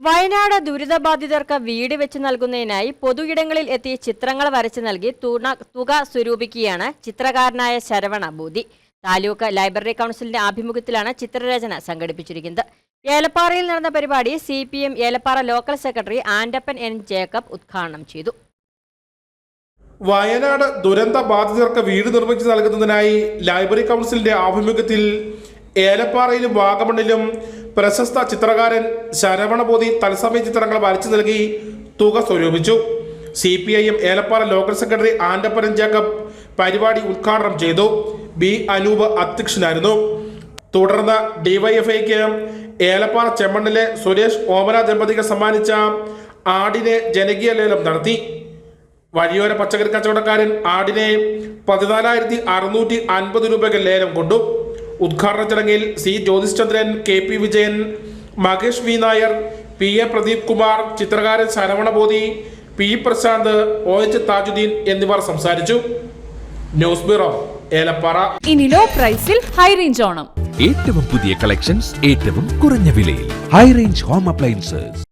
വയനാട് ദുരിതബാധിതർക്ക് വീട് വെച്ച് നൽകുന്നതിനായി പൊതുയിടങ്ങളിൽ എത്തി ചിത്രങ്ങൾ വരച്ചു നൽകി തുക സ്വരൂപിക്കുകയാണ് ചിത്രകാരനായ ശരവണ ബൂതി താലൂക്ക് ലൈബ്രറി കൗൺസിലിന്റെ ആഭിമുഖ്യത്തിലാണ് ചിത്രരചന സംഘടിപ്പിച്ചിരിക്കുന്നത്. ഏലപ്പാറയിൽ നടന്ന പരിപാടി C P M Elappara local secretary Andappan N Jacob ഉദ്ഘാടനം ചെയ്തു. വയനാട് ദുരന്ത ബാധിതർക്ക് വീട് നിർമ്മിച്ചു നൽകുന്നതിനായി ലൈബ്രറി കൗൺസിലിന്റെ ആഭിമുഖ്യത്തിൽ ഏലപ്പാറയിലും വാഗമണ്ണിലും പ്രശസ്ത ചിത്രകാരൻ ശരവണബോധി തത്സമയ ചിത്രങ്ങൾ വരച്ചു നൽകി തുക സ്വരൂപിച്ചു. C P I M Elappara local secretary Andapparan Jacob പരിപാടി ഉദ്ഘാടനം ചെയ്തു. ബി അനൂപ് അധ്യക്ഷനായിരുന്നു. തുടർന്ന് ഡിവൈഎഫ്ഐക്ക് ഏലപ്പാറ ചെമ്മണ്ണിലെ സുരേഷ് ഓമന ദമ്പതികൾ സമ്മാനിച്ച ആടിനെ ജനകീയ ലേലം നടത്തി. വഴിയോര പച്ചക്കറി കച്ചവടക്കാരൻ ആടിനെ പതിനാലായിരത്തി അറുന്നൂറ്റി അൻപത് രൂപയ്ക്ക് ലേലം കൊണ്ടു. ഉദ്ഘാടന ചടങ്ങിൽ C Jyothischandran K P Vijayan Makesh V Nair P A Pradeep Kumar ചിത്രകാരൻ Saravanabodhi P Prasanth O H Thajudheen എന്നിവർ സംസാരിച്ചു. News bureau Elappara. ഇനി ലോ പ്രൈസിൽ ഹൈ റേഞ്ച് ഓണം. ഏറ്റവും പുതിയ കളക്ഷൻസ് ഏറ്റവും കുറഞ്ഞ വിലയിൽ. High range home appliances.